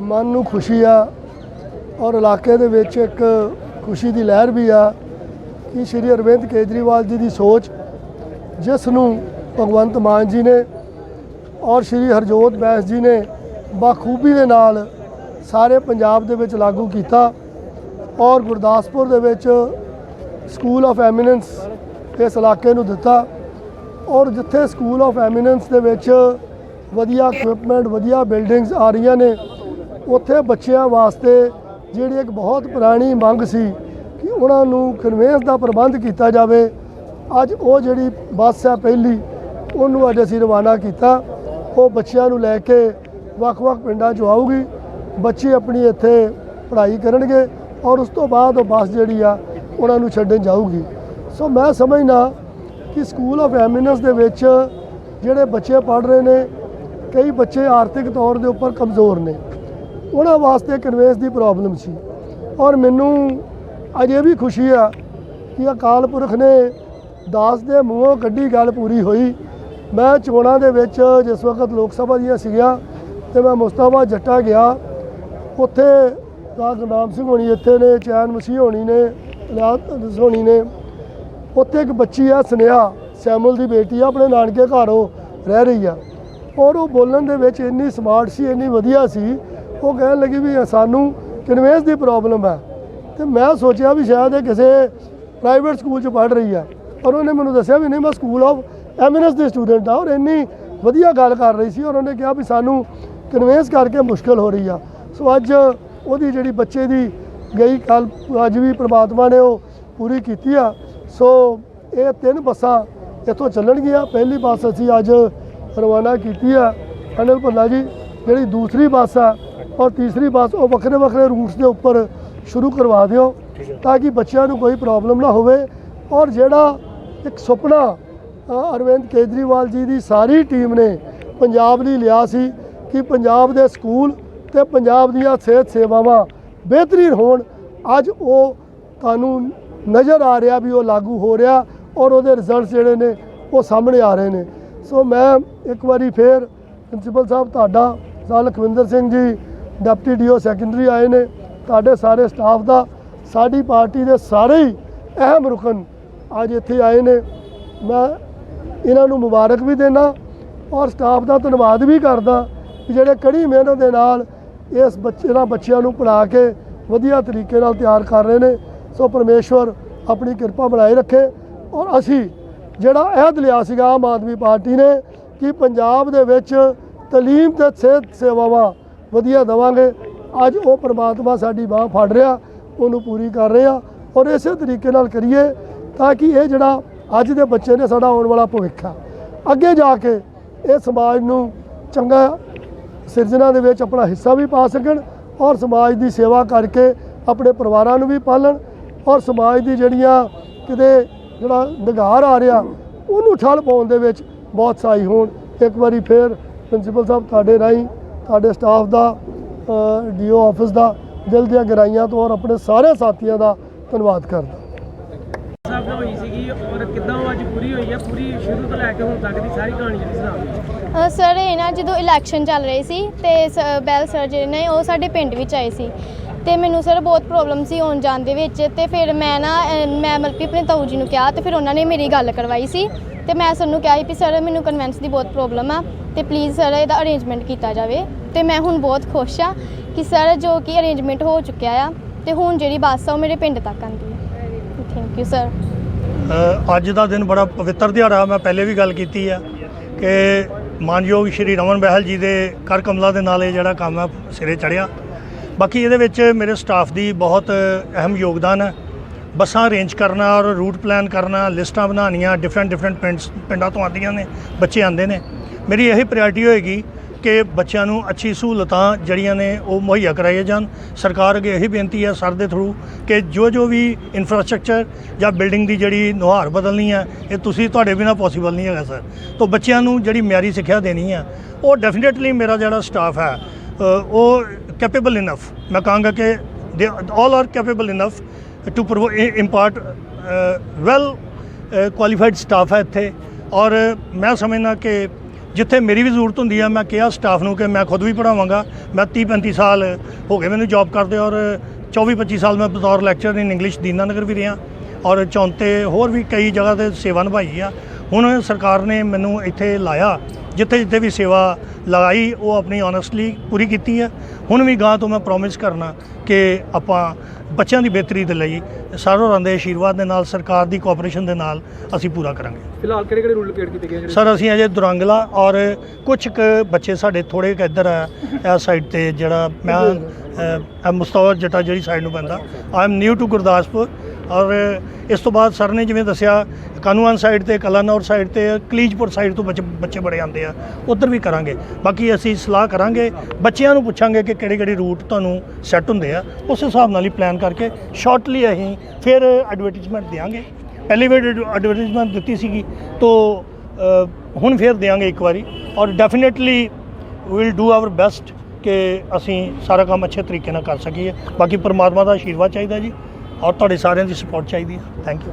ਮਨ ਨੂੰ ਖੁਸ਼ੀ ਆ ਔਰ ਇਲਾਕੇ ਦੇ ਵਿੱਚ ਇੱਕ ਖੁਸ਼ੀ ਦੀ ਲਹਿਰ ਵੀ ਆ ਕਿ ਸ਼੍ਰੀ ਅਰਵਿੰਦ ਕੇਜਰੀਵਾਲ ਜੀ ਦੀ ਸੋਚ, ਜਿਸ ਨੂੰ ਭਗਵੰਤ ਮਾਨ ਜੀ ਨੇ ਔਰ ਸ਼੍ਰੀ ਹਰਜੋਤ ਬੈਂਸ ਜੀ ਨੇ ਬਾਖੂਬੀ ਦੇ ਨਾਲ ਸਾਰੇ ਪੰਜਾਬ ਦੇ ਵਿੱਚ ਲਾਗੂ ਕੀਤਾ ਔਰ ਗੁਰਦਾਸਪੁਰ ਦੇ ਵਿੱਚ ਸਕੂਲ ਆਫ ਐਮੀਨੈਂਸ ਇਸ ਇਲਾਕੇ ਨੂੰ ਦਿੱਤਾ ਔਰ ਜਿੱਥੇ ਸਕੂਲ ਆਫ ਐਮੀਨੈਂਸ ਦੇ ਵਿੱਚ ਵਧੀਆ ਇਕਵਿਪਮੈਂਟ ਵਧੀਆ ਬਿਲਡਿੰਗਸ ਆ ਰਹੀਆਂ ਨੇ ਉੱਥੇ ਬੱਚਿਆਂ ਵਾਸਤੇ ਜਿਹੜੀ ਇੱਕ ਬਹੁਤ ਪੁਰਾਣੀ ਮੰਗ ਸੀ ਕਿ ਉਹਨਾਂ ਨੂੰ ਕਨਵੇਂਸ ਦਾ ਪ੍ਰਬੰਧ ਕੀਤਾ ਜਾਵੇ। ਅੱਜ ਉਹ ਜਿਹੜੀ ਬੱਸ ਹੈ ਪਹਿਲੀ, ਉਹਨੂੰ ਅੱਜ ਅਸੀਂ ਰਵਾਨਾ ਕੀਤਾ। ਉਹ ਬੱਚਿਆਂ ਨੂੰ ਲੈ ਕੇ ਵੱਖ-ਵੱਖ ਪਿੰਡਾਂ 'ਚ ਆਊਗੀ। ਬੱਚੇ ਆਪਣੀ ਇੱਥੇ ਪੜ੍ਹਾਈ ਕਰਨਗੇ ਔਰ ਉਸ ਤੋਂ ਬਾਅਦ ਉਹ ਬੱਸ ਜਿਹੜੀ ਆ, ਉਹਨਾਂ ਨੂੰ ਛੱਡਣ ਜਾਊਗੀ। ਸੋ ਮੈਂ ਸਮਝਦਾ ਕਿ ਸਕੂਲ ਆਫ ਐਮੀਨੈਂਸ ਦੇ ਵਿੱਚ ਜਿਹੜੇ ਬੱਚੇ ਪੜ੍ਹ ਰਹੇ ਨੇ, ਕਈ ਬੱਚੇ ਆਰਥਿਕ ਤੌਰ ਦੇ ਉੱਪਰ ਕਮਜ਼ੋਰ ਨੇ। ਉਹਨਾਂ ਵਾਸਤੇ ਕਨਵੇਸ ਦੀ ਪ੍ਰੋਬਲਮ ਸੀ। ਔਰ ਮੈਨੂੰ ਅੱਜ ਇਹ ਵੀ ਖੁਸ਼ੀ ਆ ਕਿ ਅਕਾਲ ਪੁਰਖ ਨੇ ਦਾਸ ਦੇ ਮੂੰਹੋਂ ਕੱਢੀ ਗੱਲ ਪੂਰੀ ਹੋਈ। ਮੈਂ ਚੋਣਾਂ ਦੇ ਵਿੱਚ ਜਿਸ ਵਕਤ ਲੋਕ ਸਭਾ ਦੀਆਂ ਸੀਗੀਆਂ ਤੇ ਮੈਂ ਮੁਸਤਾਫਾ ਜੱਟਾ ਗਿਆ, ਉੱਥੇ ਤਾਂ ਗੁਰਨਾਮ ਸਿੰਘ ਹੋਣੀ ਇੱਥੇ ਨੇ, ਚੈਨ ਮਸੀਹ ਹੋਣੀ ਨੇ ਇਲਾਤ ਹੋਣੀ ਨੇ। ਉੱਥੇ ਇੱਕ ਬੱਚੀ ਆ, ਸੁਨੇਹਾ ਸੈਮਲ ਦੀ ਬੇਟੀ ਆ, ਆਪਣੇ ਨਾਨਕੇ ਘਰ ਉਹ ਰਹਿ ਰਹੀ ਆ। ਔਰ ਉਹ ਬੋਲਣ ਦੇ ਵਿੱਚ ਇੰਨੀ ਸਮਾਰਟ ਸੀ, ਇੰਨੀ ਵਧੀਆ ਸੀ ਉਹ ਕਹਿਣ ਲੱਗੀ ਵੀ ਸਾਨੂੰ ਕਨਵੇਂਸ ਦੀ ਪ੍ਰੋਬਲਮ ਹੈ। ਤੇ ਮੈਂ ਸੋਚਿਆ ਵੀ ਸ਼ਾਇਦ ਇਹ ਕਿਸੇ ਪ੍ਰਾਈਵੇਟ ਸਕੂਲ 'ਚ ਪੜ੍ਹ ਰਹੀ ਹੈ। ਔਰ ਉਹਨੇ ਮੈਨੂੰ ਦੱਸਿਆ ਵੀ ਨਹੀਂ, ਮੈਂ ਸਕੂਲ ਆਫ ਐਮਿਨੈਂਸ ਦੇ ਸਟੂਡੈਂਟ ਆ ਔਰ ਇੰਨੀ ਵਧੀਆ ਗੱਲ ਕਰ ਰਹੀ ਸੀ ਔਰ ਉਹਨੇ ਕਿਹਾ ਵੀ ਸਾਨੂੰ ਕਨਵੇਂਸ ਕਰਕੇ ਮੁਸ਼ਕਲ ਹੋ ਰਹੀ ਆ। ਸੋ ਅੱਜ ਉਹਦੀ ਜਿਹੜੀ ਬੱਚੇ ਦੀ ਗਈ ਕੱਲ, ਅੱਜ ਵੀ ਪ੍ਰਮਾਤਮਾ ਨੇ ਉਹ ਪੂਰੀ ਕੀਤੀ ਆ। ਸੋ ਇਹ ਤਿੰਨ ਬੱਸਾਂ ਇੱਥੋਂ ਚੱਲਣਗੀਆਂ। ਪਹਿਲੀ ਬੱਸ ਅਸੀਂ ਅੱਜ ਰਵਾਨਾ ਕੀਤੀ ਆ। ਅਨਿਲ ਭੱਲਾ ਜੀ, ਜਿਹੜੀ ਦੂਸਰੀ ਬੱਸ ਆ ਔਰ ਤੀਸਰੀ ਬੱਸ ਉਹ ਵੱਖਰੇ ਵੱਖਰੇ ਰੂਟਸ ਦੇ ਉੱਪਰ ਸ਼ੁਰੂ ਕਰਵਾ ਦਿਓ ਤਾਂ ਕਿ ਬੱਚਿਆਂ ਨੂੰ ਕੋਈ ਪ੍ਰੋਬਲਮ ਨਾ ਹੋਵੇ। ਔਰ ਜਿਹੜਾ ਇੱਕ ਸੁਪਨਾ ਅਰਵਿੰਦ ਕੇਜਰੀਵਾਲ ਜੀ ਦੀ ਸਾਰੀ ਟੀਮ ਨੇ ਪੰਜਾਬ ਲਈ ਲਿਆ ਸੀ ਕਿ ਪੰਜਾਬ ਦੇ ਸਕੂਲ ਤੇ ਪੰਜਾਬ ਦੀਆਂ ਸਿਹਤ ਸੇਵਾਵਾਂ ਬਿਹਤਰੀਨ ਹੋਣ। ਅੱਜ ਉਹ ਤੁਹਾਨੂੰ ਨਜ਼ਰ ਆ ਰਿਹਾ ਵੀ ਉਹ ਲਾਗੂ ਹੋ ਰਿਹਾ ਔਰ ਉਹਦੇ ਰਿਜ਼ਲਟਸ ਜਿਹੜੇ ਨੇ ਉਹ ਸਾਹਮਣੇ ਆ ਰਹੇ ਨੇ। ਸੋ ਮੈਂ ਇੱਕ ਵਾਰੀ ਫੇਰ ਪ੍ਰਿੰਸੀਪਲ ਸਾਹਿਬ ਤੁਹਾਡਾ sir Lakhwinder Singh ji deputy DO secondary ਆਏ ਨੇ। ਤੁਹਾਡੇ ਸਾਰੇ ਸਟਾਫ ਦਾ, ਸਾਡੀ ਪਾਰਟੀ ਦੇ ਸਾਰੇ ਹੀ ਅਹਿਮ ਰੁਕਨ ਅੱਜ ਇੱਥੇ ਆਏ ਨੇ। ਮੈਂ ਇਹਨਾਂ ਨੂੰ ਮੁਬਾਰਕ ਵੀ ਦੇਣਾ ਔਰ ਸਟਾਫ ਦਾ ਧੰਨਵਾਦ ਵੀ ਕਰਦਾ ਜਿਹੜੇ ਕੜੀ ਮਿਹਨਤ ਦੇ ਨਾਲ ਇਸ ਬੱਚੇ ਨਾਲ ਬੱਚਿਆਂ ਨੂੰ ਪੜ੍ਹਾ ਕੇ ਵਧੀਆ ਤਰੀਕੇ ਨਾਲ ਤਿਆਰ ਕਰ ਰਹੇ ਨੇ। ਸੋ ਪਰਮੇਸ਼ਵਰ ਆਪਣੀ ਕਿਰਪਾ ਬਣਾਏ ਰੱਖੇ ਔਰ ਅਸੀਂ ਜਿਹੜਾ ਅਹਿਦ ਲਿਆ ਸੀਗਾ ਆਮ ਆਦਮੀ ਪਾਰਟੀ ਨੇ ਕਿ ਪੰਜਾਬ ਦੇ ਵਿੱਚ ਤਾਲੀਮ ਤੇ ਸਿਹਤ ਸੇਵਾਵਾਂ ਵਧੀਆ ਦੇਵਾਂਗੇ। ਅੱਜ ਉਹ ਪ੍ਰਮਾਤਮਾ ਸਾਡੀ ਬਾਹ ਫੜ ਰਿਹਾ, ਉਹਨੂੰ ਪੂਰੀ ਕਰ ਰਿਹਾ ਔਰ ਇਸੇ ਤਰੀਕੇ ਨਾਲ ਕਰੀਏ ਤਾਂ ਕਿ ਇਹ ਜਿਹੜਾ ਅੱਜ ਦੇ ਬੱਚੇ ਨੇ ਸਾਡਾ ਆਉਣ ਵਾਲਾ ਭਵਿੱਖ ਆ। ਅੱਗੇ ਜਾ ਕੇ ਇਹ ਸਮਾਜ ਨੂੰ ਚੰਗਾ ਸਿਰਜਣਾ ਦੇ ਵਿੱਚ ਆਪਣਾ ਹਿੱਸਾ ਵੀ ਪਾ ਸਕਣ ਔਰ ਸਮਾਜ ਦੀ ਸੇਵਾ ਕਰਕੇ ਆਪਣੇ ਪਰਿਵਾਰਾਂ ਨੂੰ ਵੀ ਪਾਲਣ ਔਰ ਸਮਾਜ ਦੀ ਜਿਹੜੀਆਂ ਕਿਤੇ ਜਿਹੜਾ ਨਿਗਾਰ ਆ ਰਿਹਾ, ਉਹਨੂੰ ਠੱਲ ਪਾਉਣ ਦੇ ਵਿੱਚ ਬਹੁਤ ਸਹਾਈ ਹੋਣ। ਇੱਕ ਵਾਰੀ ਫੇਰ ਪ੍ਰਿੰਸੀਪਲ ਸਾਹਿਬ ਤੁਹਾਡੇ ਰਾਹੀਂ ਤੁਹਾਡੇ ਸਟਾਫ ਦਾ ਡੀਓ ਆਫਿਸ ਦਾ ਦਿਲ ਦੀਆਂ ਗਹਿਰਾਈਆਂ ਤੋਂ ਔਰ ਆਪਣੇ ਸਾਰੇ ਸਾਥੀਆਂ ਦਾ ਧੰਨਵਾਦ ਕਰਦਾ। ਸਾਹਿਬ ਨਾਲ ਹੋਈ ਸੀਗੀ ਔਰ ਕਿੱਦਾਂ ਉਹ ਅੱਜ ਪੂਰੀ ਹੋਈ ਹੈ ਪੂਰੀ ਸ਼ੁਰੂ ਤੋਂ ਲੈ ਕੇ ਹੁਣ ਤੱਕ ਦੀ ਸਾਰੀ ਕਹਾਣੀ ਜਿਹੜੀ ਸੁਣਾ ਦਿਓ। ਅ, ਸਰ ਇਹ ਨਾ ਜਦੋਂ ਇਲੈਕਸ਼ਨ ਚੱਲ ਰਹੇ ਸੀ ਤੇ ਬੈਲ ਸਰ ਜਿਹੜੇ ਨੇ ਉਹ ਸਾਡੇ ਪਿੰਡ ਵਿੱਚ ਆਏ ਸੀ। ਤੇ ਮੈਨੂੰ ਸਰ ਬਹੁਤ ਪ੍ਰੋਬਲਮ ਸੀ ਆਉਣ ਜਾਣ ਦੇ ਵਿੱਚ ਤੇ ਫਿਰ ਮੈਂ ਨਾ ਮੈਂ ਮਤਲਬ ਕਿ ਆਪਣੇ ਤਾਊ ਜੀ ਨੂੰ ਕਿਹਾ ਤੇ ਫਿਰ ਉਹਨਾਂ ਨੇ ਮੇਰੀ ਗੱਲ ਕਰਵਾਈ ਸੀ। ਤੇ ਮੈਂ ਸਰ ਨੂੰ ਕਿਹਾ ਸੀ ਵੀ ਸਰ ਮੈਨੂੰ ਕਨਵੈਂਸ ਦੀ ਬਹੁਤ ਪ੍ਰੋਬਲਮ ਆ। ਤੇ ਪਲੀਜ਼ ਸਰ ਇਹਦਾ ਅਰੇਂਜਮੈਂਟ ਕੀਤਾ ਜਾਵੇ। ਤੇ ਮੈਂ ਹੁਣ ਬਹੁਤ ਖੁਸ਼ ਆ ਕਿ ਸਰ ਜੋ ਕਿ ਅਰੇਂਜਮੈਂਟ ਹੋ ਚੁੱਕਿਆ ਆ, ਤੇ ਹੁਣ ਜਿਹੜੀ ਬੱਸ ਆ ਉਹ ਮੇਰੇ ਪਿੰਡ ਤੱਕ ਆਂਦੀ ਹੈ ਥੈਂਕ ਯੂ ਸਰ ਅੱਜ ਦਾ ਦਿਨ ਬੜਾ ਪਵਿੱਤਰ ਦਿਹਾੜਾ, ਮੈਂ ਪਹਿਲੇ ਵੀ ਗੱਲ ਕੀਤੀ ਆ ਕਿ ਮਾਨਯੋਗ ਸ਼੍ਰੀ ਰਮਨ ਬਹਿਲ ਜੀ ਦੇ ਕਰ ਕਮਲਾ ਦੇ ਨਾਲ ਇਹ ਜਿਹੜਾ ਕੰਮ ਆ, ਸਿਰੇ ਚੜਿਆ ਬਾਕੀ ਇਹਦੇ ਵਿੱਚ ਮੇਰੇ ਸਟਾਫ ਦੀ ਬਹੁਤ ਅਹਿਮ ਯੋਗਦਾਨ ਹੈ ਬੱਸਾਂ ਅਰੇਂਜ ਕਰਨਾ ਔਰ ਰੂਟ ਪਲਾਨ ਕਰਨਾ, ਲਿਸਟਾਂ ਬਣਾਉਣੀਆਂ ਡਿਫਰੈਂਟ ਡਿਫਰੈਂਟ ਪਿੰਡਸ ਪਿੰਡਾਂ ਤੋਂ ਆਉਂਦੀਆਂ ਨੇ, ਬੱਚੇ ਆਉਂਦੇ ਨੇ। ਮੇਰੀ ਇਹ ਪ੍ਰਾਇੋਰਟੀ ਹੋਏਗੀ ਕਿ ਬੱਚਿਆਂ ਨੂੰ ਅੱਛੀ ਸਹੂਲਤਾਂ ਜਿਹੜੀਆਂ ਨੇ ਉਹ ਮੁਹੱਈਆ ਕਰਾਈਆਂ ਜਾਣ। ਸਰਕਾਰ ਅੱਗੇ ਇਹੀ ਬੇਨਤੀ ਹੈ ਸਰ ਦੇ ਥਰੂ ਕਿ ਜੋ ਜੋ ਵੀ ਇਨਫਰਾਸਟ੍ਰਕਚਰ ਜਾਂ ਬਿਲਡਿੰਗ ਦੀ ਜਿਹੜੀ ਨੁਹਾਰ ਬਦਲਣੀ ਹੈ, ਇਹ ਤੁਸੀਂ ਤੁਹਾਡੇ ਬਿਨਾ ਪੋਸੀਬਲ ਨਹੀਂ ਹੈਗਾ ਸਰ। ਤੋਂ ਬੱਚਿਆਂ ਨੂੰ ਜਿਹੜੀ ਮਿਆਰੀ ਸਿੱਖਿਆ ਦੇਣੀ ਹੈ, ਉਹ ਡੈਫੀਨੇਟਲੀ ਮੇਰਾ ਜਿਹੜਾ ਸਟਾਫ ਹੈ ਉਹ ਕੈਪੇਬਲ ਇਨਫ ਮੈਂ ਕਹਾਂਗਾ ਕਿ they all are capable enough to impart well qualified staff ਹੈ ਇੱਥੇ। ਔਰ ਮੈਂ ਸਮਝਣਾ ਕਿ ਜਿੱਥੇ ਮੇਰੀ ਵੀ ਜ਼ਰੂਰਤ ਹੁੰਦੀ ਆ, ਮੈਂ ਕਿਹਾ ਸਟਾਫ ਨੂੰ ਕਿ ਮੈਂ ਖੁਦ ਵੀ ਪੜਾਵਾਂਗਾ ਮੈਂ 30 35 ਸਾਲ ਹੋ ਗਏ ਮੈਨੂੰ ਜੌਬ ਕਰਦੇ ਔਰ 24 25 ਸਾਲ ਮੈਂ ਬਤੌਰ ਲੈਕਚਰ ਇਨ ਇੰਗਲਿਸ਼ ਦੀਨਾਨਗਰ ਵੀ ਰਿਹਾ। ਔਰ ਚੌਂਤੇ ਹੋਰ ਵੀ ਕਈ ਜਗ੍ਹਾ ਤੇ ਸੇਵਾ ਨਿਭਾਈ ਆ। ਹੁਣ ਸਰਕਾਰ ਨੇ ਮੈਨੂੰ ਇੱਥੇ ਲਾਇਆ। ਜਿੱਥੇ ਜਿੱਥੇ ਵੀ ਸੇਵਾ ਲਗਾਈ ਉਹ ਆਪਣੀ ਓਨੈਸਟਲੀ ਪੂਰੀ ਕੀਤੀ ਹੈ। ਹੁਣ ਵੀ ਗਾਂ ਤੋਂ ਮੈਂ ਪ੍ਰੋਮਿਸ ਕਰਨਾ ਕਿ ਆਪਾਂ ਬੱਚਿਆਂ ਦੀ ਬਿਹਤਰੀ ਦੇ ਲਈ ਸਾਰੋ ਰਾਂ ਦੇ ਆਸ਼ੀਰਵਾਦ ਦੇ ਨਾਲ ਸਰਕਾਰ ਦੀ ਕੋਆਪਰੇਸ਼ਨ ਦੇ ਨਾਲ ਅਸੀਂ ਪੂਰਾ ਕਰਾਂਗੇ। ਫਿਲਹਾਲ ਕਿਹੜੇ ਕਿਹੜੇ ਰੂਲ ਲੋਕੇਟ ਕੀਤੇ ਗਏ ਸਰ ਅਸੀਂ ਅਜੇ ਦੁਰੰਗਲਾ ਔਰ ਕੁਝ ਕੁ ਬੱਚੇ ਸਾਡੇ ਥੋੜੇ ਕੁ ਇੱਧਰ ਆ ਇਸ ਸਾਈਡ ਤੇ ਜਿਹੜਾ ਮੈਂ ਮੁਸਤਫਾ ਜੱਟਾ ਜਿਹੜੀ ਸਾਈਡ ਨੂੰ ਪੈਂਦਾ। I am new to Gurdaspur. ਔਰ ਇਸ ਤੋਂ ਬਾਅਦ ਸਰ ਨੇ ਜਿਵੇਂ ਦੱਸਿਆ, ਕਾਨੂੰਨ ਸਾਈਡ ਤੇ, ਕਲਾਨੌਰ ਸਾਈਡ ਤੇ, ਕਲੀਜਪੁਰ ਸਾਈਡ ਤੋਂ ਬੱਚੇ ਬੱਚੇ ਬੜੇ ਆਉਂਦੇ ਆ। ਉਧਰ ਵੀ ਕਰਾਂਗੇ। ਬਾਕੀ ਅਸੀਂ ਸਲਾਹ ਕਰਾਂਗੇ, ਬੱਚਿਆਂ ਨੂੰ ਪੁੱਛਾਂਗੇ ਕਿ ਕਿਹੜੇ ਕਿਹੜੇ ਰੂਟ ਤੁਹਾਨੂੰ ਸੈੱਟ ਹੁੰਦੇ ਆ। ਉਸ ਹਿਸਾਬ ਨਾਲ ਹੀ ਪਲਾਨ ਕਰਕੇ ਸ਼ਾਰਟਲੀ ਅਸੀਂ ਫਿਰ ਐਡਵਰਟਾਈਜ਼ਮੈਂਟ ਦਿਆਂਗੇ। ਪਹਿਲੀ ਵਾਰ ਐਡਵਰਟਾਈਜ਼ਮੈਂਟ ਦਿੱਤੀ ਸੀਗੀ, ਤੋਂ ਹੁਣ ਫਿਰ ਦੇਵਾਂਗੇ ਇੱਕ ਵਾਰੀ। ਔਰ definitely will do our best ਕਿ ਅਸੀਂ ਸਾਰਾ ਕੰਮ ਅੱਛੇ ਤਰੀਕੇ ਨਾਲ ਕਰ ਸਕੀਏ। ਬਾਕੀ ਪਰਮਾਤਮਾ ਦਾ ਆਸ਼ੀਰਵਾਦ ਚਾਹੀਦਾ ਜੀ। ਔਰ ਤੁਹਾਡੇ ਸਾਰਿਆਂ ਦੀ ਸਪੋਰਟ ਚਾਹੀਦੀ ਹੈ। Thank you